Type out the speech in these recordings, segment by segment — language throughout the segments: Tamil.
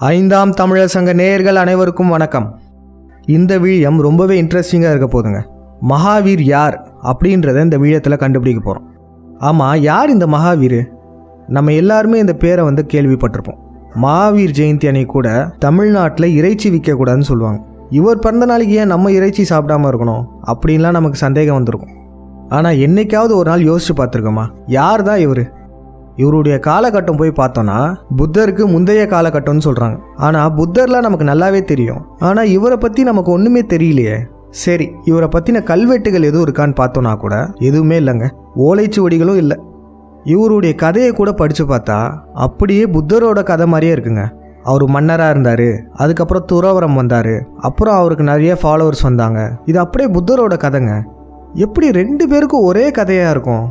ஐந்தாம் தமிழர் சங்க நேயர்கள் அனைவருக்கும் வணக்கம். இந்த வீழியம் ரொம்பவே இன்ட்ரெஸ்டிங்காக இருக்க போதுங்க. மகாவீர் யார் அப்படின்றத இந்த வீழியத்தில் கண்டுபிடிக்க போகிறோம் ஆமாம் யார் இந்த மகாவீர்? நம்ம எல்லாருமே இந்த பேரை வந்து கேள்விப்பட்டிருப்போம். மகாவீர் ஜெயந்தி அன்னைக்கு கூட தமிழ்நாட்டில் இறைச்சி விற்கக்கூடாதுன்னு சொல்லுவாங்க. இவர் பிறந்த நாளைக்கு ஏன் நம்ம இறைச்சி சாப்பிடாம இருக்கணும்? அப்படின்லாம் நமக்கு சந்தேகம் வந்திருக்கும். ஆனால் என்னைக்காவது ஒரு நாள் யோசிச்சு பார்த்துருக்கோமா? யார் தான் இவர்? இவருடைய காலகட்டம் போய் பார்த்தோன்னா புத்தருக்கு முந்தைய காலகட்டம்னு சொல்கிறாங்க ஆனால் புத்தர்லாம் நமக்கு நல்லாவே தெரியும். ஆனால் இவரை பற்றி நமக்கு ஒன்றுமே தெரியலையே. சரி இவரை பற்றின கல்வெட்டுகள் எதுவும் இருக்கான்னு பார்த்தோன்னா கூட எதுவுமே இல்லைங்க. ஓலைச்சுவடிகளும் இல்லை. இவருடைய கதையை கூட படித்து பார்த்தா அப்படியே புத்தரோட கதை மாதிரியே இருக்குங்க. அவர் மன்னராக இருந்தார் அதுக்கப்புறம் துறவரம் வந்தார் அப்புறம் அவருக்கு நிறைய ஃபாலோவர்ஸ் வந்தாங்க. இது அப்படியே புத்தரோட கதைங்க. எப்படி ரெண்டு பேருக்கும் ஒரே கதையாக இருக்கும்?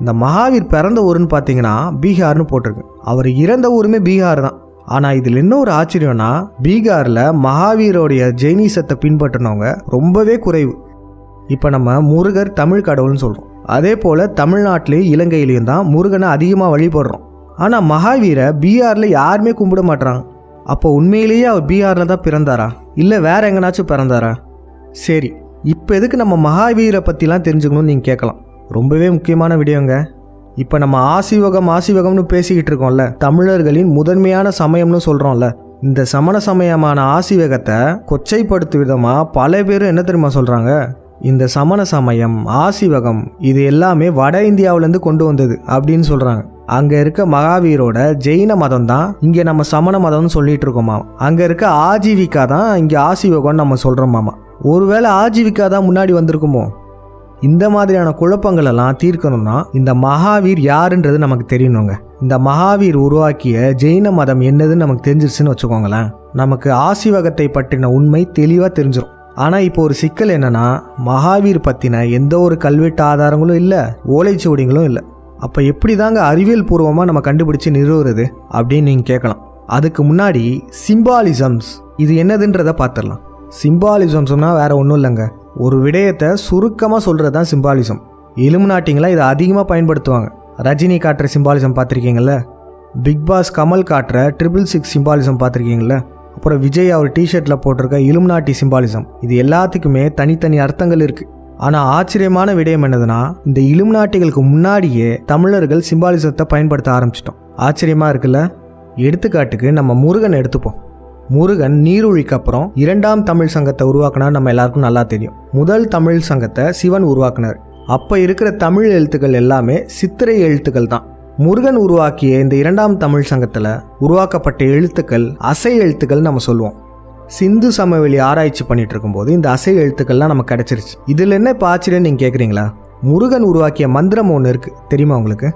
இந்த மகாவீர் பிறந்த ஊருன்னு பார்த்தீங்கன்னா பீகார்னு போட்டிருக்கு. அவர் இறந்த ஊருமே பீகார் தான். ஆனால் இதில் என்ன ஒரு ஆச்சரியம்னா பீகாரில் மகாவீரோடைய ஜெயினிசத்தை பின்பற்றினவங்க ரொம்பவே குறைவு. இப்போ நம்ம முருகர் தமிழ் கடவுள்னு சொல்கிறோம் அதே போல் தமிழ்நாட்டிலேயும் இலங்கையிலையும் தான் முருகனை அதிகமாக வழிபடுறோம். ஆனால் மகாவீரை பீகாரில் யாருமே கும்பிட மாட்டுறாங்க அப்போ உண்மையிலேயே அவர் பீகாரில் தான் பிறந்தாரா? இல்லை வேற எங்கனாச்சும் பிறந்தாரா? சரி இப்போ எதுக்கு நம்ம மகாவீரை பற்றிலாம் தெரிஞ்சுக்கணும்னு நீங்கள் கேட்கலாம். ரொம்பவே முக்கியமான விடயங்க. இப்போ நம்ம ஆசிவகம் ஆசிவகம்னு பேசிக்கிட்டு இருக்கோம்ல. தமிழர்களின் முதன்மையான சமயம்னு சொல்கிறோம்ல இந்த சமண சமயமான ஆசிவகத்தை கொச்சைப்படுத்தும் விதமாக பல பேரும் என்ன தெரியுமா சொல்கிறாங்க இந்த சமண சமயம் ஆசிவகம் இது எல்லாமே வட இந்தியாவிலேருந்து கொண்டு வந்தது அப்படின்னு சொல்கிறாங்க அங்கே இருக்க மகாவீரோட ஜெயின மதம் தான் இங்கே நம்ம சமண மதம்னு சொல்லிட்டு இருக்கோமா அங்கே இருக்க ஆஜீவிகா தான் இங்கே ஆசிவகம்னு நம்ம சொல்கிறோமாமா ஒருவேளை ஆஜீவிகா தான் முன்னாடி வந்திருக்குமோ? இந்த மாதிரியான குழப்பங்கள் எல்லாம் தீர்க்கணும்னா இந்த மகாவீர் யாருன்றது நமக்கு தெரியணுங்க. இந்த மகாவீர் உருவாக்கிய ஜெயின மதம் என்னதுன்னு நமக்கு தெரிஞ்சிருச்சுன்னு வச்சுக்கோங்களேன். நமக்கு ஆசிவகத்தை பற்றின உண்மை தெளிவாக தெரிஞ்சிடும் ஆனால் இப்போ ஒரு சிக்கல் என்னன்னா மகாவீர் பற்றின எந்த ஒரு கல்வெட்டு ஆதாரங்களும் இல்லை ஓலைச்சுவடிகளும் இல்லை. அப்போ எப்படி தாங்க அறிவியல் பூர்வமாக நம்ம கண்டுபிடிச்சு நிறுவுறது அப்படின்னு நீங்கள் கேட்கலாம். அதுக்கு முன்னாடி சிம்பாலிசம்ஸ் இது என்னதுன்றதை பார்த்துடலாம். சிம்பாலிசம்ஸ்னால் வேறு ஒன்றும் இல்லைங்க. ஒரு விடயத்தை சுருக்கமாக சொல்கிறது தான் சிம்பாலிசம் இலுமினாட்டிங்களா இதை அதிகமாக பயன்படுத்துவாங்க. ரஜினி காட்டுற சிம்பாலிசம் பார்த்துருக்கீங்கள பிக் பாஸ் கமல் காட்டுற ட்ரிபிள் சிக்ஸ் சிம்பாலிசம் பார்த்துருக்கீங்கள அப்புறம் விஜய் அவர் டிஷர்ட்டில் போட்டிருக்க இலுமினாட்டி சிம்பாலிசம் இது எல்லாத்துக்குமே தனித்தனி அர்த்தங்கள் இருக்குது ஆனால் ஆச்சரியமான விடயம் என்னதுன்னா இந்த இலுமினாட்டிகளுக்கு முன்னாடியே தமிழர்கள் சிம்பாலிசத்தை பயன்படுத்த ஆரம்பிச்சிட்டோம். ஆச்சரியமாக இருக்குல்ல? எடுத்துக்காட்டுக்கு நம்ம முருகன் எடுத்துப்போம். முருகன் நீரொழிக்கு அப்புறம் இரண்டாம் தமிழ் சங்கத்தை உருவாக்குனார் நம்ம எல்லாருக்கும் நல்லா தெரியும். முதல் தமிழ் சங்கத்தை சிவன் உருவாக்குனார். அப்போ இருக்கிற தமிழ் எழுத்துக்கள் எல்லாமே சித்திரை எழுத்துக்கள் தான். முருகன் உருவாக்கிய இந்த இரண்டாம் தமிழ் சங்கத்தில் உருவாக்கப்பட்ட எழுத்துக்கள் அசை எழுத்துக்கள் நம்ம சொல்லுவோம். சிந்து சமவெளி ஆராய்ச்சி பண்ணிட்டு இருக்கும்போது இந்த அசை எழுத்துக்கள்லாம் நமக்கு கிடைச்சிருச்சு. இதில் என்ன இப்போ ஆச்சரியம் நீங்கள் கேட்குறீங்களா முருகன் உருவாக்கிய மந்திரம் ஒன்று இருக்குது தெரியுமா உங்களுக்கு?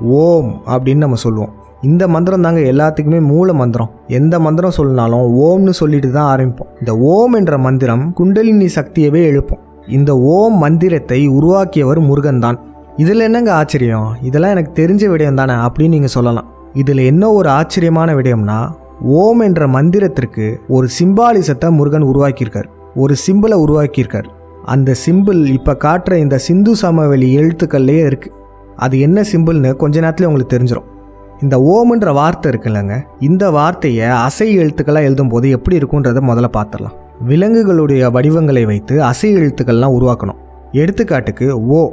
ஓம் அப்படின்னு நம்ம சொல்லுவோம். இந்த மந்திரம் தாங்க எல்லாத்துக்குமே மூல மந்திரம். எந்த மந்திரம் சொல்லினாலும் ஓம்னு சொல்லிட்டு தான் ஆரம்பிப்போம். இந்த ஓம் என்ற மந்திரம் குண்டலினி சக்தியவே எழுப்போம். இந்த ஓம் மந்திரத்தை உருவாக்கியவர் முருகன் தான். இதில் என்னங்க ஆச்சரியம்? இதெல்லாம் எனக்கு தெரிஞ்ச விடயம் தானே அப்படின்னு நீங்கள் சொல்லலாம். இதில் என்ன ஒரு ஆச்சரியமான விடயம்னா ஓம் என்ற மந்திரத்திற்கு ஒரு சிம்பாலிசத்தை முருகன் உருவாக்கியிருக்கார். ஒரு சிம்பிளை உருவாக்கியிருக்கார். அந்த சிம்பிள் இப்போ காட்டுற இந்த சிந்து சமவெளி எழுத்துக்கள்லேயே இருக்குது அது என்ன சிம்பிள்னு கொஞ்ச நேரத்தில் உங்களுக்கு தெரிஞ்சிடும் இந்த ஓம்ன்ற வார்த்தை இருக்குல்லங்க. இந்த வார்த்தையை அசை எழுத்துக்களாக எழுதும்போது எப்படி இருக்குன்றதை முதல்ல பார்த்துடலாம் விலங்குகளுடைய வடிவங்களை வைத்து அசை எழுத்துக்கள்லாம் உருவாக்கணும். எடுத்துக்காட்டுக்கு ஓ.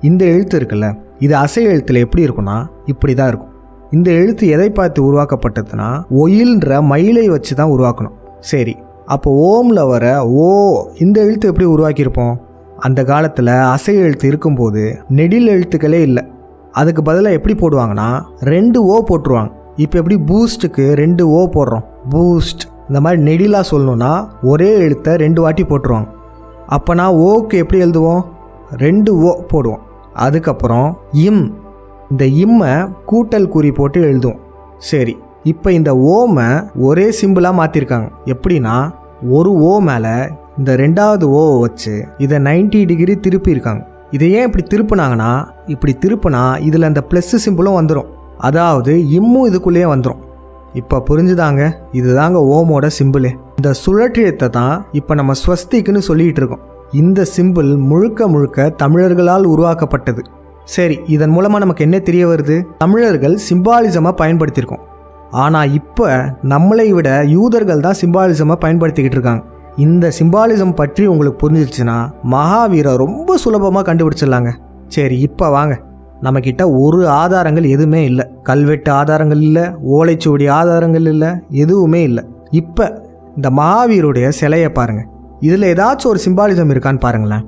இந்த எழுத்து இருக்குல்ல இது அசை எழுத்தில் எப்படி இருக்கும்னா இப்படி தான் இருக்கும். இந்த எழுத்து எதை பார்த்து உருவாக்கப்பட்டதுன்னா ஒயில்ன்ற மயிலை வச்சு தான் உருவாக்கணும். சரி அப்போ ஓமில் வர ஓ இந்த எழுத்து எப்படி உருவாக்கியிருப்போம்? அந்த காலத்தில் அசை எழுத்து இருக்கும்போது நெடில் எழுத்துக்களே இல்லை. அதுக்கு பதிலாக எப்படி போடுவாங்கன்னா ரெண்டு ஓ போட்டுருவாங்க. இப்போ எப்படி பூஸ்ட்டுக்கு ரெண்டு ஓ போடுறோம். பூஸ்ட். இந்த மாதிரி நெடிலாக சொல்லணும்னா ஒரே எழுத்தை ரெண்டு வாட்டி போட்டுருவாங்க. அப்போனா ஓக்கு எப்படி எழுதுவோம்? ரெண்டு ஓ போடுவோம். அதுக்கப்புறம் இம். இந்த இம்மை கூட்டல் குறி போட்டு எழுதுவோம். சரி இப்போ இந்த ஓமை ஒரே சிம்பிளாக மாற்றிருக்காங்க எப்படின்னா ஒரு ஓ மேலே இந்த ரெண்டாவது ஓவை வச்சு இதை 90 டிகிரி திருப்பியிருக்காங்க இதை ஏன் இப்படி திருப்பினாங்கன்னா இப்படி திருப்பினா இதில் அந்த ப்ளஸ் சிம்பிளும் வந்துடும் அதாவது இம்மும் இதுக்குள்ளேயே வந்துடும் இப்போ புரிஞ்சுதாங்க இதுதாங்க ஓமோட சிம்பிளு இந்த சுழற்றியத்தை தான் இப்போ நம்ம ஸ்வஸ்திக்குன்னு சொல்லிகிட்டு இருக்கோம். இந்த சிம்பிள் முழுக்க முழுக்க தமிழர்களால் உருவாக்கப்பட்டது. சரி இதன் மூலமாக நமக்கு என்ன தெரிய வருது? தமிழர்கள் சிம்பாலிசமாக பயன்படுத்தியிருக்கோம். ஆனால் இப்போ நம்மளை விட யூதர்கள் தான் சிம்பாலிசமாக பயன்படுத்திக்கிட்டு இருக்காங்க. இந்த சிம்பாலிசம் பற்றி உங்களுக்கு புரிஞ்சிருச்சுன்னா மகாவீரை ரொம்ப சுலபமாக கண்டுபிடிச்சிடலாங்க. சரி இப்போ வாங்க. நம்மக்கிட்ட ஒரு ஆதாரங்கள் எதுவுமே இல்லை. கல்வெட்டு ஆதாரங்கள் இல்லை ஓலைச்சுவடி ஆதாரங்கள் இல்லை எதுவுமே இல்லை. இப்போ இந்த மகாவீருடைய சிலையை பாருங்கள் இதில் ஏதாச்சும் ஒரு சிம்பாலிசம் இருக்கான்னு பாருங்களேன்.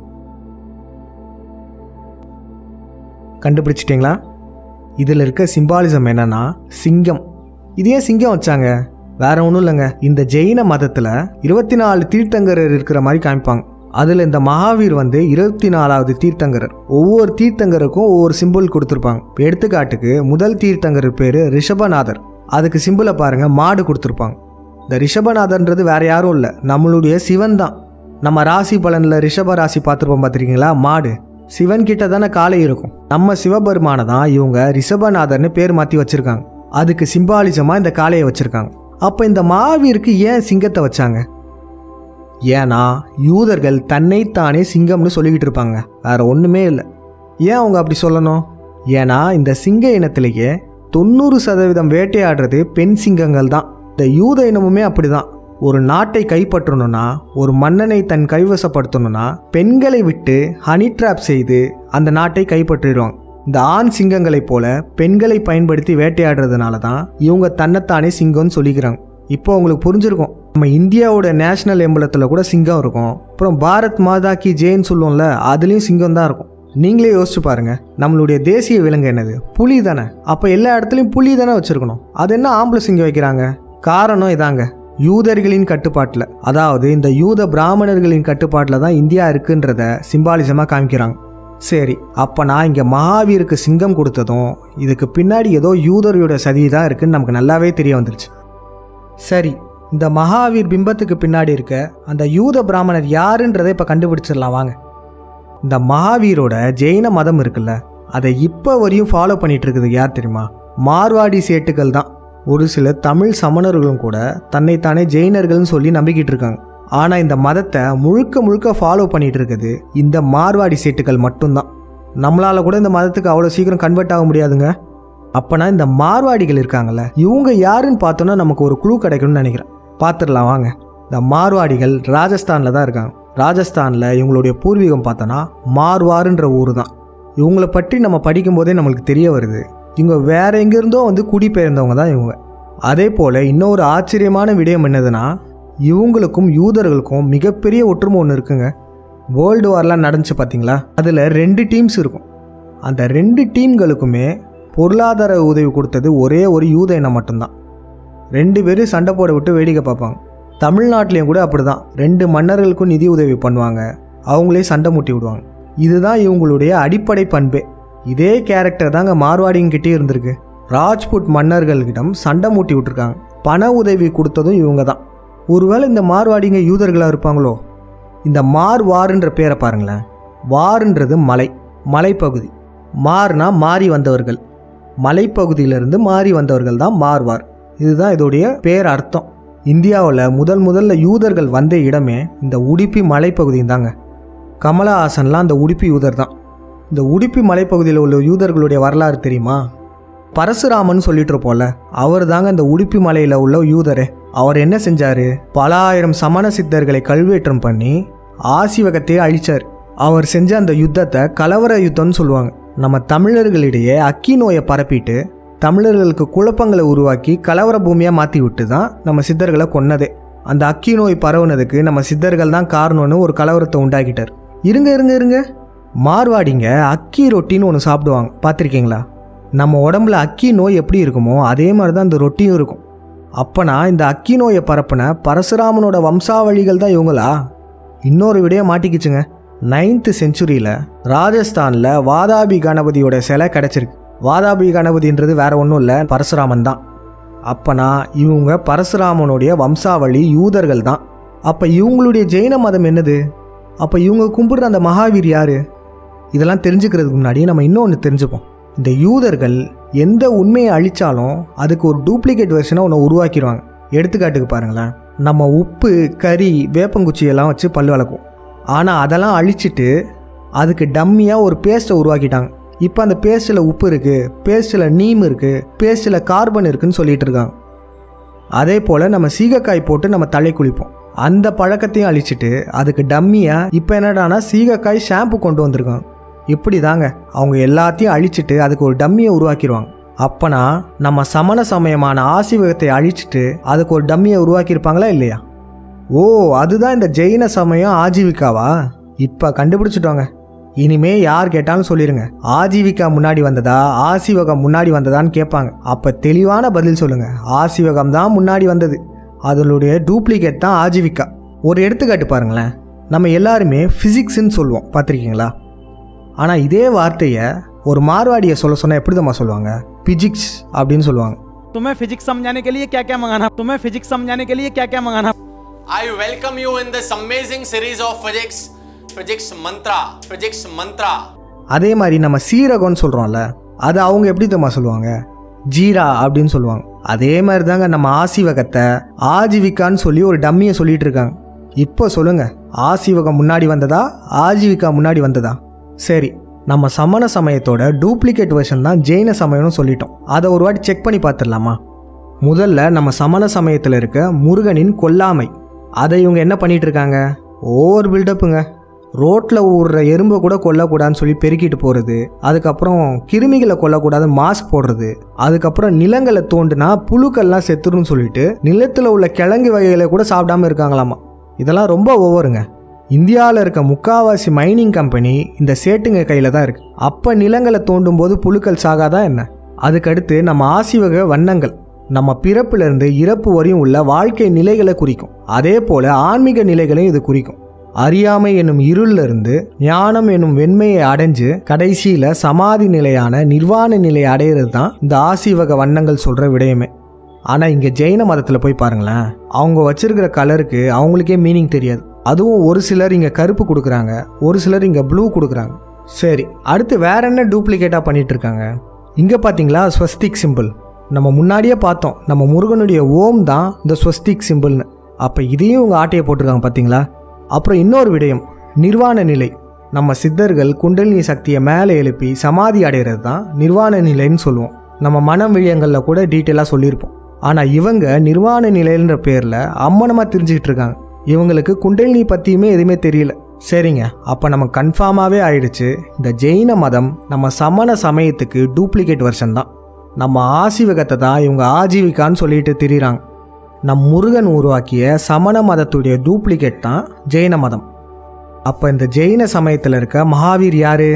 கண்டுபிடிச்சிட்டிங்களா? இதில் இருக்க சிம்பாலிசம் என்னன்னா சிங்கம். இது ஏன் சிங்கம் வச்சாங்க? வேற ஒன்றும் இல்லைங்க. இந்த ஜெயின மதத்தில் இருபத்தி நாலு தீர்த்தங்கரர் இருக்கிற மாதிரி காமிப்பாங்க. அதில் இந்த மகாவீர் வந்து இருபத்தி நாலாவது தீர்த்தங்கரர். ஒவ்வொரு தீர்த்தங்கருக்கும் ஒவ்வொரு சிம்பிள் கொடுத்துருப்பாங்க. எடுத்துக்காட்டுக்கு முதல் தீர்த்தங்கரர் பேர் ரிஷபநாதர். அதுக்கு சிம்பிளை பாருங்கள் மாடு கொடுத்துருப்பாங்க. இந்த ரிஷபநாதர்ன்றது வேற யாரும் இல்லை நம்மளுடைய சிவன் தான். நம்ம ராசி பலனில் ரிஷப ராசி பார்த்துருப்போம் பார்த்துருக்கீங்களா மாடு. சிவன் கிட்ட தானே காலை இருக்கும். நம்ம சிவபெருமானை தான் இவங்க ரிஷபநாதர்னு பேர் மாற்றி வச்சுருக்காங்க. அதுக்கு சிம்பாலிசமாக இந்த காளையை வச்சுருக்காங்க. அப்போ இந்த மாவீருக்கு ஏன் சிங்கத்தை வச்சாங்க? ஏன்னா யூதர்கள் தன்னைத்தானே சிங்கம்னு சொல்லிக்கிட்டு இருப்பாங்க. வேற ஒன்றுமே இல்லை. ஏன் அவங்க அப்படி சொல்லணும்? ஏன்னா இந்த சிங்க இனத்திலேயே தொண்ணூறு சதவீதம் வேட்டையாடுறது பெண் சிங்கங்கள் தான். இந்த யூத இனமுமே அப்படிதான். ஒரு நாட்டை கைப்பற்றணும்னா ஒரு மன்னனை தன் கைவசப்படுத்தணும்னா பெண்களை விட்டு ஹனி ட்ராப் செய்து அந்த நாட்டை கைப்பற்றிடுவாங்க. இந்த ஆண் சிங்கங்களைப் போல பெண்களை பயன்படுத்தி வேட்டையாடுறதுனால தான் இவங்க தன்னைத்தானே சிங்கம்னு சொல்லிக்கிறாங்க. இப்போ உங்களுக்கு புரிஞ்சிருக்கும். நம்ம இந்தியாவோட நேஷனல் எம்பளத்தில் கூட சிங்கம் இருக்கும். அப்புறம் பாரத் மாதா கி ஜெயின்னு சொல்லுவோம்ல அதுலேயும் சிங்கம் தான் இருக்கும். நீங்களே யோசிச்சு பாருங்க நம்மளுடைய தேசிய விலங்கு என்னது? புலி தானே. அப்போ எல்லா இடத்துலையும் புலி தானே வச்சுருக்கணும். அது என்ன ஆம்பளை சிங்கம் வைக்கிறாங்க? காரணம் இதாங்க. யூதர்களின் கட்டுப்பாட்டில். அதாவது இந்த யூத பிராமணர்களின் கட்டுப்பாட்டில் தான் இந்தியா இருக்குன்றத சிம்பாலிசமாக காமிக்கிறாங்க. சரி அப்போ நான் இங்கே மகாவீருக்கு சிங்கம் கொடுத்ததும் இதுக்கு பின்னாடி ஏதோ யூதரோட சதி தான் இருக்குன்னு நமக்கு நல்லாவே தெரிய வந்துருச்சு. சரி இந்த மகாவீர் பிம்பத்துக்கு பின்னாடி இருக்க அந்த யூத பிராமணர் யாருன்றதை இப்போ கண்டுபிடிச்சிடலாம் வாங்க. இந்த மகாவீரோட ஜெயின மதம் இருக்குல்ல அதை இப்போ வரையும் ஃபாலோ பண்ணிட்டு இருக்குது யார் தெரியுமா? மார்வாடி சேட்டுகள் தான். ஒரு சில தமிழ் சமணர்களும் கூட தன்னைத்தானே ஜெயினர்கள்னு சொல்லி நம்பிக்கிட்டு இருக்காங்க ஆனால் இந்த மதத்தை முழுக்க முழுக்க ஃபாலோ பண்ணிட்டு இருக்குது இந்த மார்வாடி சீட்டுகள் மட்டும்தான். நம்மளால் கூட இந்த மதத்துக்கு அவ்வளோ சீக்கிரம் கன்வெர்ட் ஆக முடியாதுங்க. அப்போனா இந்த மார்வாடிகள் இருக்காங்கல்ல இவங்க யாருன்னு பார்த்தோன்னா நமக்கு ஒரு குழு கிடைக்கணும்னு நினைக்கிறேன். பார்த்துடலாம் வாங்க. இந்த மார்வாடிகள் ராஜஸ்தானில் தான் இருக்காங்க. ராஜஸ்தானில் இவங்களுடைய பூர்வீகம் பார்த்தோன்னா மார்வாருன்ற ஊர் தான் இவங்களை பற்றி நம்ம படிக்கும்போதே நம்மளுக்கு தெரிய வருது. இவங்க வேற எங்கேருந்தோ வந்து குடிபெயர்ந்தவங்க தான் இவங்க. அதே போல் இன்னொரு ஆச்சரியமான விடயம் என்னதுன்னா இவங்களுக்கும் யூதர்களுக்கும் மிகப்பெரிய ஒற்றுமை ஒன்று இருக்குங்க. வேர்ல்டு வார்லாம் நடந்துச்சு பார்த்தீங்களா அதில் ரெண்டு டீம்ஸ் இருக்கும். அந்த ரெண்டு டீம்களுக்குமே பொருளாதார உதவி கொடுத்தது ஒரே ஒரு யூத இனம் மட்டும்தான். ரெண்டு பேரும் சண்டை போட விட்டு வேடிக்கை பார்ப்பாங்க. தமிழ்நாட்டிலையும் கூட அப்படி தான் ரெண்டு மன்னர்களுக்கும் நிதி உதவி பண்ணுவாங்க. அவங்களே சண்டை மூட்டி விடுவாங்க. இதுதான் இவங்களுடைய அடிப்படை பண்பே. இதே கேரக்டர் தாங்க மார்வாடிங்கிட்டே இருந்திருக்கு. ராஜ்புட் மன்னர்களிடம் சண்டை மூட்டி விட்டுருக்காங்க. பண உதவி கொடுத்ததும் இவங்க தான் ஒருவேளை இந்த மார்வாடிங்க யூதர்களாக இருப்பாங்களோ? இந்த மார்வாருன்ற பேரை பாருங்களேன். வாருன்றது மலை மலைப்பகுதி. மார்னா மாறி வந்தவர்கள். மலைப்பகுதியிலிருந்து மாறி வந்தவர்கள் தான் மார்வார். இதுதான் இதோடைய பேர் அர்த்தம் இந்தியாவில் முதல் முதல்ல யூதர்கள் வந்த இடமே இந்த உடுப்பி மலைப்பகுதியும் தாங்க. கமலஹாசன்லாம் அந்த உடுப்பி யூதர் தான். இந்த உடுப்பி மலைப்பகுதியில் உள்ள யூதர்களுடைய வரலாறு தெரியுமா? பரசுராமன் சொல்லிட்டு இருப்போம்ல அவர் தாங்க இந்த உடுப்பி மலையில் உள்ள யூதரே. அவர் என்ன செஞ்சார்? பல ஆயிரம் சமண சித்தர்களை கல்வேற்றம் பண்ணி ஆசிவகத்தையே அழிச்சார். அவர் செஞ்ச அந்த யுத்தத்தை கலவர யுத்தம்னு சொல்லுவாங்க. நம்ம தமிழர்களிடையே அக்கி நோயை பரப்பிட்டு தமிழர்களுக்கு குழப்பங்களை உருவாக்கி கலவர பூமியாக மாற்றி விட்டு தான் நம்ம சித்தர்களை கொன்னதே. அந்த அக்கி நோய் பரவுனதுக்கு நம்ம சித்தர்கள் தான் காரணம்னு ஒரு கலவரத்தை உண்டாக்கிட்டார். இருங்க இருங்க இருங்க. மார்வாடிங்க அக்கி ரொட்டின்னு ஒன்று சாப்பிடுவாங்க. பார்த்துருக்கீங்களா? நம்ம உடம்புல அக்கி நோய் எப்படி இருக்குமோ அதே மாதிரி தான் அந்த ரொட்டியும் இருக்கும். அப்பனா இந்த அக்கி நோயை பரப்புன பரசுராமனோட வம்சாவளிகள் தான் இவங்களா? இன்னொரு விடைய மாட்டிக்கிச்சுங்க. நைன்த்து செஞ்சுரியில் ராஜஸ்தானில் வாதாபி கணபதியோட சிலை கிடச்சிருக்கு. வாதாபி கணபதின்றது வேற ஒன்றும் இல்லை பரசுராமன் தான். அப்பனா இவங்க பரசுராமனுடைய வம்சாவளி யூதர்கள் தான். அப்போ இவங்களுடைய ஜெயின மதம் என்னது? அப்போ இவங்க கும்பிடுற அந்த மகாவீர் யார்? இதெல்லாம் தெரிஞ்சுக்கிறதுக்கு முன்னாடி நம்ம இன்னொன்று தெரிஞ்சுப்போம். இந்த யூதர்கள் எந்த உண்மையை அழிச்சாலும் அதுக்கு ஒரு டூப்ளிகேட் வெர்ஷனை ஒன்று உருவாக்கிடுவாங்க. எடுத்துக்காட்டுக்கு பாருங்களேன். நம்ம உப்பு கறி வேப்பங்குச்சி எல்லாம் வச்சு பல் வளர்க்கும் ஆனால் அதெல்லாம் அழிச்சிட்டு அதுக்கு டம்மியாக ஒரு பேஸ்ட்டை உருவாக்கிட்டாங்க. இப்போ அந்த பேஸ்ட்டில் உப்பு இருக்குது பேஸ்ட்டில் நீம் இருக்குது பேஸ்ட்டில் கார்பன் இருக்குன்னு சொல்லிகிட்டு இருக்காங்க. அதே போல் நம்ம சீகக்காய் போட்டு நம்ம தலை குளிப்போம். அந்த பழக்கத்தையும் அழிச்சிட்டு அதுக்கு டம்மியாக இப்போ என்னடானா சீகக்காய் ஷாம்பு கொண்டு வந்திருக்காங்க. இப்படி தாங்க அவங்க எல்லாத்தையும் அழிச்சிட்டு அதுக்கு ஒரு டம்மியை உருவாக்கிடுவாங்க அப்பனா நம்ம சமண சமயமான ஆசிவகத்தை அழிச்சிட்டு அதுக்கு ஒரு டம்மியை உருவாக்கியிருப்பாங்களா இல்லையா? ஓ அதுதான் இந்த ஜெயின சமயம் ஆஜீவிகாவா? இப்போ கண்டுபிடிச்சிட்டோங்க. இனிமே யார் கேட்டாலும் சொல்லிடுங்க ஆஜீவிகா முன்னாடி வந்ததா ஆசிவகம் முன்னாடி வந்ததான்னு கேட்பாங்க. அப்போ தெளிவான பதில் சொல்லுங்க. ஆசிவகம் தான் முன்னாடி வந்தது. அதனுடைய டூப்ளிகேட் தான் ஆஜீவிகா. ஒரு எடுத்துக்காட்டு பாருங்களேன். நம்ம எல்லாருமே ஃபிசிக்ஸ்ன்னு சொல்லுவோம் பார்த்துருக்கீங்களா? ஆனால் இதே வார்த்தையை ஒரு மார்வாடியை சொல்ல சொன்னால் எப்படி தான் சொல்லுவாங்க பிஜிக்ஸ் அப்படின்னு சொல்லுவாங்க तुम्हें फिजिक्स समझाने के लिए क्या क्या मंगाना तुम्हें फिजिक्स समझाने के लिए क्या क्या मंगाना I welcome you in this amazing series of physics, physics mantra, physics mantra. அதே மாதிரி நம்ம சீரகம்னு சொல்கிறோம்ல அது அவங்க எப்படி தெரியுமா சொல்லுவாங்க ஜீரா அப்படின்னு சொல்லுவாங்க அதே மாதிரி தாங்க நம்ம ஆசிவகத்தை ஆஜீவிகான்னு சொல்லி ஒரு டம்மியை சொல்லிட்டு இருக்காங்க இப்போ சொல்லுங்க ஆசிவகம் முன்னாடி வந்ததா ஆஜீவிகா முன்னாடி வந்ததா சரி நம்ம சமண சமயத்தோட டூப்ளிகேட் வெர்ஷன் தான் ஜெயின சமயம்னு சொல்லிட்டோம். அதை ஒரு வாட்டி செக் பண்ணி பார்த்துடலாமா? முதல்ல நம்ம சமண சமயத்தில் இருக்க முருகனின் கொல்லாமை. அதை இவங்க என்ன பண்ணிகிட்டு இருக்காங்க? ஓவர் பில்டப்புங்க ரோட்டில் ஊடுற எறும்பை கூட கொல்லக்கூடாதுன்னு சொல்லி பெருக்கிட்டு போகிறது அதுக்கப்புறம் கிருமிகளை கொல்லக்கூடாது மாஸ்க் போடுறது. அதுக்கப்புறம் நிலங்களை தோண்டுனா புழுக்கள்லாம் செத்துருன்னு சொல்லிட்டு நிலத்தில் உள்ள கிழங்கு வகைகளை கூட சாப்பிடாம இருக்காங்களாமா? இதெல்லாம் ரொம்ப ஓவருங்க இந்தியாவில் இருக்க முக்காவாசி மைனிங் கம்பெனி இந்த சேட்டுங்க கையில் தான் இருக்குது அப்போ நிலங்களை தோண்டும் போது புழுக்கள் சாகாதான் என்ன? அதுக்கடுத்து நம்ம ஆசிவக வண்ணங்கள். நம்ம பிறப்பிலிருந்து இறப்பு வரையும் உள்ள வாழ்க்கை நிலைகளை குறிக்கும். அதே போல் ஆன்மீக நிலைகளையும் இது குறிக்கும். அறியாமை என்னும் இருளிலிருந்து ஞானம் என்னும் வெண்மையை அடைஞ்சு கடைசியில் சமாதி நிலையான நிர்வாண நிலையை அடையிறது தான் இந்த ஆசிவக வண்ணங்கள் சொல்கிற விடயமே. ஆனால் இங்கே ஜெயின மதத்தில் போய் பாருங்களேன். அவங்க வச்சிருக்கிற கலருக்கு அவங்களுக்கே மீனிங் தெரியாது. அதுவும் ஒரு சிலர் இங்கே கருப்பு கொடுக்குறாங்க ஒரு சிலர் இங்கே ப்ளூ கொடுக்குறாங்க. சரி அடுத்து வேற என்ன டூப்ளிகேட்டாக பண்ணிட்டு இருக்காங்க இங்கே பார்த்தீங்களா ஸ்வஸ்திக் சிம்பிள் நம்ம முன்னாடியே பார்த்தோம் நம்ம முருகனுடைய ஓம் தான் இந்த ஸ்வஸ்திக் சிம்பிள்னு அப்போ இதையும் இவங்க ஆட்டையை போட்டிருக்காங்க பார்த்தீங்களா அப்புறம் இன்னொரு விடயம் நிர்வாண நிலை. நம்ம சித்தர்கள் குண்டலினி சக்தியை மேலே எழுப்பி சமாதி அடைகிறது தான் நிர்வாண நிலைன்னு சொல்லுவோம். நம்ம மனம் விழியங்களில் கூட டீட்டெயிலாக சொல்லியிருப்போம். ஆனால் இவங்க நிர்வாண நிலைன்ற பேரில் அம்மனமாக தெரிஞ்சுக்கிட்டு இருக்காங்க. இவங்களுக்கு குண்டலினி பற்றியுமே எதுவுமே தெரியல. சரிங்க அப்போ நம்ம கன்ஃபார்மாகவே ஆயிடுச்சு. இந்த ஜெயின மதம் நம்ம சமண சமயத்துக்கு டூப்ளிகேட் வருஷன் தான். நம்ம ஆசிவகத்தை தான் இவங்க ஆஜீவிகான்னு சொல்லிட்டு திரியிறாங்க. நம் முருகன் உருவாக்கிய சமண மதத்துடைய டூப்ளிகேட் தான் ஜெயின மதம். அப்போ இந்த ஜெயின சமயத்தில் இருக்க மகாவீர் யார்?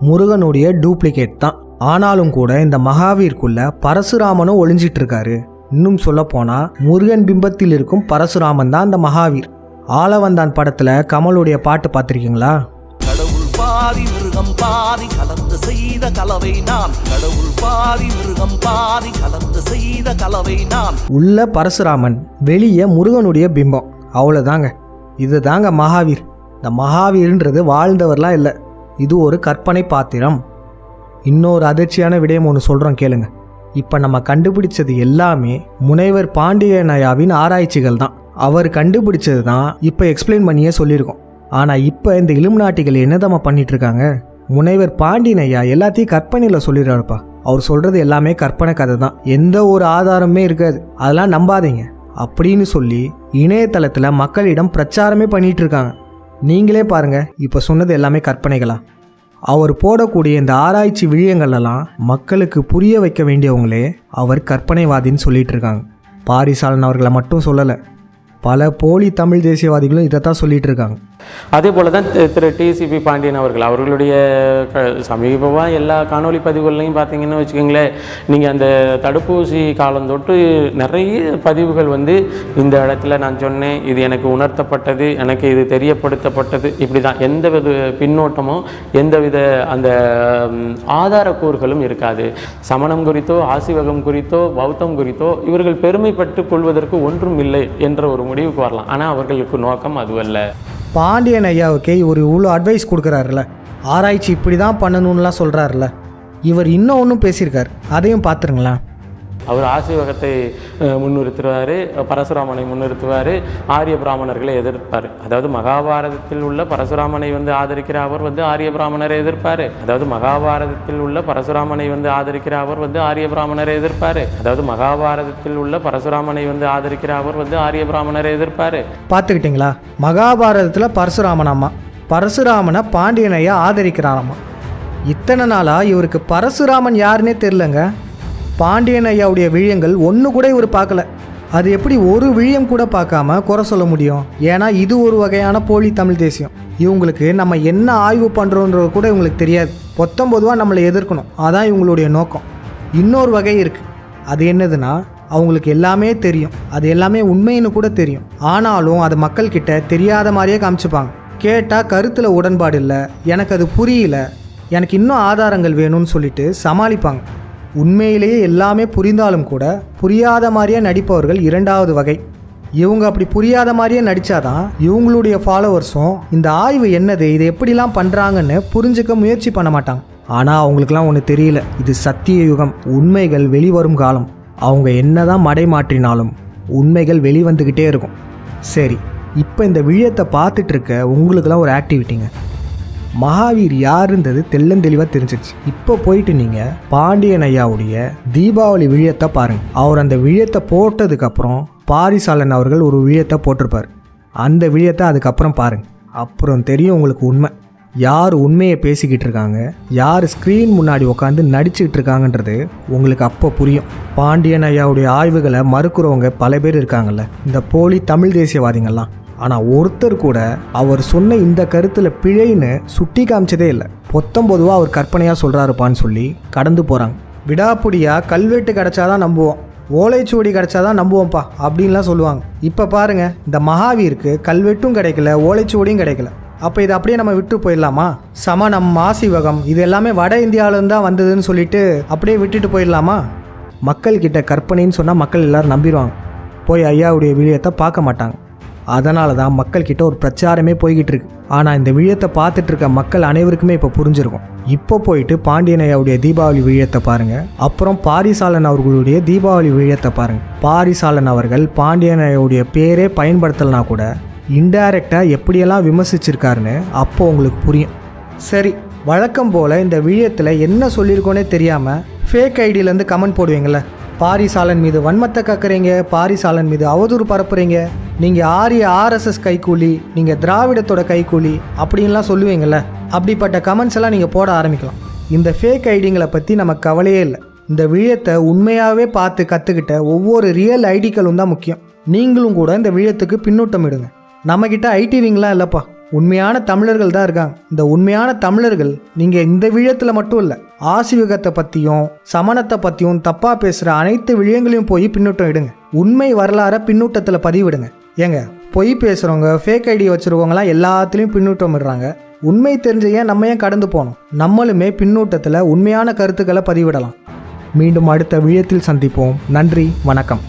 முருகனுடைய டூப்ளிகேட் தான். ஆனாலும் கூட இந்த மகாவீருக்குள்ள பரசுராமனும் ஒளிஞ்சிட்டு இருக்காரு. இன்னும் சொல்ல போனா முருகன் பிம்பத்தில் இருக்கும் பரசுராமன் தான் இந்த மகாவீர். ஆளவந்தான் படத்துல கமலுடைய பாட்டு பார்த்துருக்கீங்களா? கடவுள் பாதி மிருகம் பாதி கலந்து செய்த கலவை நான். கடவுள் பாதி மிருகம் பாதி கலந்து செய்த கலவை நான். உள்ள பரசுராமன் வெளியே முருகனுடைய பிம்பம். அவ்வளோதாங்க இதுதாங்க மகாவீர். இந்த மகாவீர்ன்றது வாழ்ந்தவர்லாம் இல்லை. இது ஒரு கற்பனை பாத்திரம். இன்னொரு அதிர்ச்சியான விடயம் ஒன்று சொல்கிறோம் கேளுங்க. இப்போ நம்ம கண்டுபிடிச்சது எல்லாமே முனைவர் பாண்டியனயாவின் ஆராய்ச்சிகள் தான் அவர் கண்டுபிடிச்சது தான் இப்போ எக்ஸ்பிளைன் பண்ணியே சொல்லியிருக்கோம். ஆனால் இப்போ இந்த இலுமினாட்டிகள் என்னதம்மா பண்ணிட்டு இருக்காங்க முனைவர் பாண்டியனையா எல்லாத்தையும் கற்பனையில் சொல்லிடுறாருப்பா. அவர் சொல்கிறது எல்லாமே கற்பனை கதை தான் எந்த ஒரு ஆதாரமே இருக்காது. அதெல்லாம் நம்பாதீங்க. அப்படின்னு சொல்லி இணையதளத்தில் மக்களிடம் பிரச்சாரமே பண்ணிட்டு இருக்காங்க நீங்களே பாருங்க இப்போ சொன்னது எல்லாமே கற்பனைகளா? அவர் போடக்கூடிய இந்த ஆராய்ச்சி விழியங்களெல்லாம் மக்களுக்கு புரிய வைக்க வேண்டியவங்களே அவர் கற்பனைவாதின்னு சொல்லிட்டு இருக்காங்க பாரிசாலன் அவர்களை மட்டும் சொல்லலை பல போலி தமிழ் தேசியவாதிகளும் இதை தான் சொல்லிட்டு இருக்காங்க அதே போல தான் திரு- டிசிபி பாண்டியன் அவர்கள் அவர்களுடைய க சமீபமாக எல்லா காணொலி பதிவுகள்லையும் பார்த்தீங்கன்னு வச்சுக்கோங்களேன் நீங்கள் அந்த தடுப்பூசி காலம் தொட்டு நிறைய பதிவுகள் வந்து இந்த இடத்துல நான் சொன்னேன் இது எனக்கு உணர்த்தப்பட்டது எனக்கு இது தெரியப்படுத்தப்பட்டது இப்படி தான் எந்த வித பின்னோட்டமோ எந்தவித அந்த ஆதாரக்கூறுகளும் இருக்காது. சமணம் குறித்தோ ஆசிவகம் குறித்தோ பௌத்தம் குறித்தோ இவர்கள் பெருமைப்பட்டு கொள்வதற்கு ஒன்றும் இல்லை என்ற ஒரு முடிவுக்கு வரலாம். ஆனால் அவர்களுக்கு நோக்கம் அதுவல்ல. பாண்டியன் ஐயாவுக்கே இவர் இவ்வளோ அட்வைஸ் கொடுக்குறாருல. ஆராய்ச்சி இப்படி தான் பண்ணணும்லாம் சொல்கிறாருல இவர் இன்னும் ஒன்றும் பேசியிருக்கார். அதையும் பார்த்துருங்களேன். அவர் ஆசிவகத்தை முன்னிறுத்துவார் பரசுராமனை முன்னிறுத்துவார் ஆரிய பிராமணர்களை எதிர்ப்பார். அதாவது மகாபாரதத்தில் உள்ள பரசுராமனை வந்து ஆதரிக்கிற அவர் வந்து ஆரிய பிராமணரை எதிர்ப்பார். அதாவது மகாபாரதத்தில் உள்ள பரசுராமனை வந்து ஆதரிக்கிற அவர் வந்து ஆரிய பிராமணரை எதிர்ப்பார். அதாவது மகாபாரதத்தில் உள்ள பரசுராமனை வந்து ஆதரிக்கிற அவர் வந்து ஆரிய பிராமணரை எதிர்ப்பார். பார்த்துக்கிட்டிங்களா? மகாபாரதத்தில் பரசுராமனாமா பரசுராமனை பாண்டியனையா ஆதரிக்கிறாராமா இத்தனை நாளாக இவருக்கு பரசுராமன் யாருன்னே தெரிலங்க பாண்டியன் ஐயாவுடைய விழியங்கள் ஒன்று கூட இவர் பார்க்கல. அது எப்படி ஒரு விழியம் கூட பார்க்காம குறை சொல்ல முடியும்? ஏன்னா இது ஒரு வகையான போலி தமிழ் தேசியம். இவங்களுக்கு நம்ம என்ன ஆய்வு பண்ணுறோன்றது கூட இவங்களுக்கு தெரியாது. பொத்தம் பொதுவாக நம்மளை எதிர்க்கணும். அதான் இவங்களுடைய நோக்கம். இன்னொரு வகை இருக்குது அது என்னதுன்னா அவங்களுக்கு எல்லாமே தெரியும். அது எல்லாமே உண்மைன்னு கூட தெரியும். ஆனாலும் அது மக்கள்கிட்ட தெரியாத மாதிரியே காமிச்சுப்பாங்க. கேட்டால் கருத்தில் உடன்பாடு இல்லை. எனக்கு அது புரியல. எனக்கு இன்னும் ஆதாரங்கள் வேணும்னு சொல்லிட்டு சமாளிப்பாங்க. உண்மையிலேயே எல்லாமே புரிந்தாலும் கூட புரியாத மாதிரியே நடிப்பவர்கள் இரண்டாவது வகை. இவங்க அப்படி புரியாத மாதிரியே நடித்தாதான் இவங்களுடைய ஃபாலோவர்ஸும் இந்த ஆய்வு என்னது இதை எப்படிலாம் பண்ணுறாங்கன்னு புரிஞ்சுக்க முயற்சி பண்ண மாட்டாங்க. ஆனால் அவங்களுக்குலாம் ஒன்று தெரியல. இது சத்திய யுகம். உண்மைகள் வெளிவரும் காலம். அவங்க என்னதான் மடை மாற்றினாலும் உண்மைகள் வெளிவந்துக்கிட்டே இருக்கும். சரி இப்போ இந்த விழியத்தை பார்த்துட்டு இருக்க உங்களுக்கெல்லாம் ஒரு ஆக்டிவிட்டிங்க மகாவீர் யாருன்றது தெள்ளந்தெளிவாக தெரிஞ்சிருச்சு. இப்போ போயிட்டு நீங்கள் பாண்டியன் ஐயாவுடைய தீபாவளி விழியத்தை பாருங்கள் அவர் அந்த விழியத்தை போட்டதுக்கப்புறம் பாரிசாலன் அவர்கள் ஒரு விழியத்தை போட்டிருப்பார். அந்த விழியத்தை அதுக்கப்புறம் பாருங்கள் அப்புறம் தெரியும் உங்களுக்கு உண்மை. யார் உண்மையை பேசிக்கிட்டு இருக்காங்க யார் ஸ்க்ரீன் முன்னாடி உட்காந்து நடிச்சுக்கிட்டு இருக்காங்கன்றது உங்களுக்கு அப்போ புரியும். பாண்டியன் ஐயாவுடைய ஆய்வுகளை மறுக்கிறவங்க பல பேர் இருக்காங்கல்ல. இந்த போலி தமிழ் தேசியவாதிகள்லாம் ஆனால் ஒருத்தர் கூட அவர் சொன்ன இந்த கருத்தில் பிழைன்னு சுட்டி காமிச்சதே இல்லை. பொத்தம் பொதுவாக அவர் கற்பனையாக சொல்கிறாருப்பான்னு சொல்லி கடந்து போகிறாங்க விடாப்புடியாக கல்வெட்டு கிடச்சாதான் நம்புவோம். ஓலைச்சுவடி கிடச்சாதான் நம்புவோம்ப்பா அப்படின்லாம் சொல்லுவாங்க. இப்போ பாருங்க இந்த மகாவீருக்கு கல்வெட்டும் கிடைக்கல ஓலைச்சுவடியும் கிடைக்கல. அப்போ இதை அப்படியே நம்ம விட்டு போயிடலாமா? சமணம் மாசிவகம் இது எல்லாமே வட இந்தியாவிலேருந்து தான் வந்ததுன்னு சொல்லிட்டு அப்படியே விட்டுட்டு போயிடலாமா? மக்கள்கிட்ட கற்பனைன்னு சொன்னால் மக்கள் எல்லாரும் நம்பிடுவாங்க. போய் ஐயாவுடைய விழியத்தை பார்க்க மாட்டாங்க. அதனால தான் மக்கள்கிட்ட ஒரு பிரச்சாரமே போய்கிட்டு இருக்கு ஆனால் இந்த விழியத்தை பார்த்துட்டு இருக்க மக்கள் அனைவருக்குமே இப்போ புரிஞ்சிருக்கும். இப்போ போயிட்டு பாண்டியனையாவுடைய தீபாவளி விழியத்தை பாருங்க. அப்புறம் பாரிசாலன் அவர்களுடைய தீபாவளி விழியத்தை பாருங்க. பாரிசாலன் அவர்கள் பாண்டியனையாவுடைய பேரே பயன்படுத்தலைனா கூட இன்டைரக்டாக எப்படியெல்லாம் விமர்சிச்சிருக்காருன்னு அப்போ உங்களுக்கு புரியும். சரி வழக்கம் போல் இந்த விழியத்தில் என்ன சொல்லியிருக்கோனே தெரியாமல் ஃபேக் ஐடியிலேருந்து கமெண்ட் போடுவீங்களே பாரிசாலன் மீது வன்மத்தை கக்குறீங்க பாரிசாலன் மீது அவதூறு பரப்புறீங்க. நீங்கள் ஆரிய ஆர்எஸ்எஸ் கைக்கூலி நீங்கள் திராவிடத்தோட கைக்கூலி அப்படின்லாம் சொல்லுவீங்கள்ல அப்படிப்பட்ட கமெண்ட்ஸ் எல்லாம் நீங்கள் போட ஆரம்பிக்கலாம். இந்த ஃபேக் ஐடிங்களை பற்றி நமக்கு கவலையே இல்லை. இந்த விழியத்தை உண்மையாகவே பார்த்து கற்றுக்கிட்ட ஒவ்வொரு ரியல் ஐடிகளும் தான் முக்கியம். நீங்களும் கூட இந்த விழியத்துக்கு பின்னூட்டம் இடுங்க. நம்மக்கிட்ட ஐடி விங்லாம் இல்லைப்பா. உண்மையான தமிழர்கள் தான் இருக்காங்க. இந்த உண்மையான தமிழர்கள் நீங்கள் இந்த விழியத்தில் மட்டும் இல்லை ஆசிவகத்தை பற்றியும் சமணத்தை பற்றியும் தப்பாக பேசுகிற அனைத்து விழயங்களையும் போய் பின்னூட்டம் இடுங்க. உண்மை வரலாறை பின்னூட்டத்தில் பதிவிடுங்க. ஏங்க பொய் பேசுகிறவங்க ஃபேக் ஐடி வச்சுருக்கவங்களாம் எல்லாத்துலேயும் பின்னூட்டம் விடுறாங்க உண்மை தெரிஞ்ச ஏன் நம்ம ஏன் கடந்து போகணும் நம்மளுமே பின்னூட்டத்தில் உண்மையான கருத்துக்களை பதிவிடலாம். மீண்டும் அடுத்த விழயத்தில் சந்திப்போம். நன்றி வணக்கம்.